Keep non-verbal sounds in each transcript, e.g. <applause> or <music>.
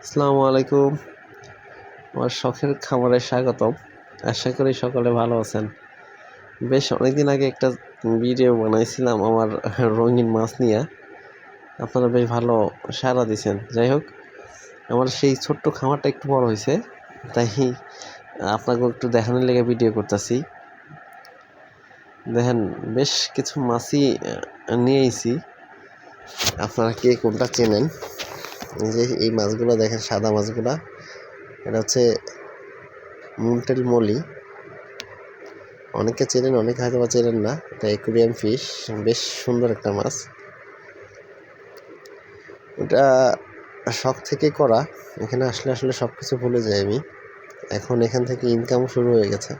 আসসালামু আলাইকুম। আমার শখের খামারে স্বাগতম। আশা করি সকলে ভালো আছেন। বেশ অনেকদিন আগে একটা ভিডিও বানাইছিলাম আমার রঙিন মাছ নিয়ে। আপনারা বেশ ভালো সাড়া দিছেন। যাই হোক, আমার সেই ছোট্ট খামারটা একটু বড় হয়েছে। তাই আপনাকে একটু দেখানোর লেগে ভিডিও করতেছি। দেখেন, বেশ কিছু মাছই নিয়েছি আপনারা কে কোনটা চেনেন? যে এই মাছগুলো দেখেন, সাদা মাছগুলা। এটা হচ্ছে মুন্টেল মলি। অনেকে চেনেন, অনেকে হয়তো বা চেনেন না। এটা একুরিয়াম ফিশ বেশ সুন্দর একটা মাছ। এটা শখ থেকে করা। এখানে আসলে আসলে সব কিছু ভুলে যাই আমি। এখন এখান থেকে ইনকামও শুরু হয়ে গেছে।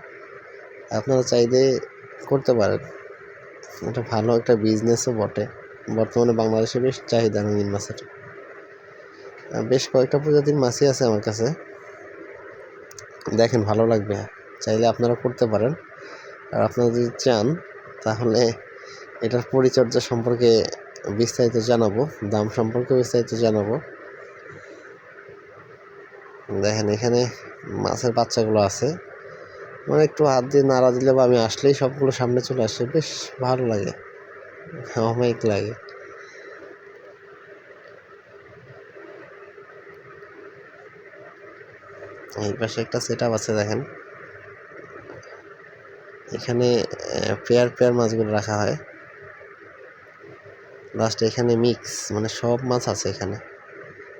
আপনারা চাইলে করতে পারেন। এটা ভালো একটা বিজনেসও বটে। বর্তমানে বাংলাদেশে বেশ চাহিদা রঙিন মাছের। বেশ কয়েকটা প্রজাতির মাছই আছে আমার কাছে। দেখেন, ভালো লাগবে। চাইলে আপনারা করতে পারেন। আর আপনারা যদি চান, তাহলে এটার পরিচর্যা সম্পর্কে বিস্তারিত জানাব, দাম সম্পর্কে বিস্তারিত জানাব। দেখেন, এখানে মাছের বাচ্চাগুলো আছে। মানে একটু হাত দিয়ে নাড়া দিলে বা আমি আসলেই সবগুলো সামনে চলে আসে, বেশ ভালো লাগে। অমায়িক লাগে। এই পাশে একটা সেট আছে দেখেন। এখানে পেয়ার পেয়ার মাছগুলো রাখা হয়। লাস্টে এখানে মিক্স মানে সব মাছ আছে এখানে।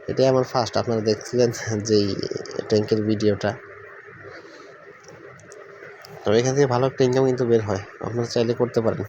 এটাই আমার ফার্স্ট আপনারা দেখছিলেন <laughs> যেই ট্যাঙ্কের ভিডিওটা। তবে এখান থেকে ভালো একটা ইনকাম কিন্তু বের হয়, আপনারা চাইলে করতে পারেন।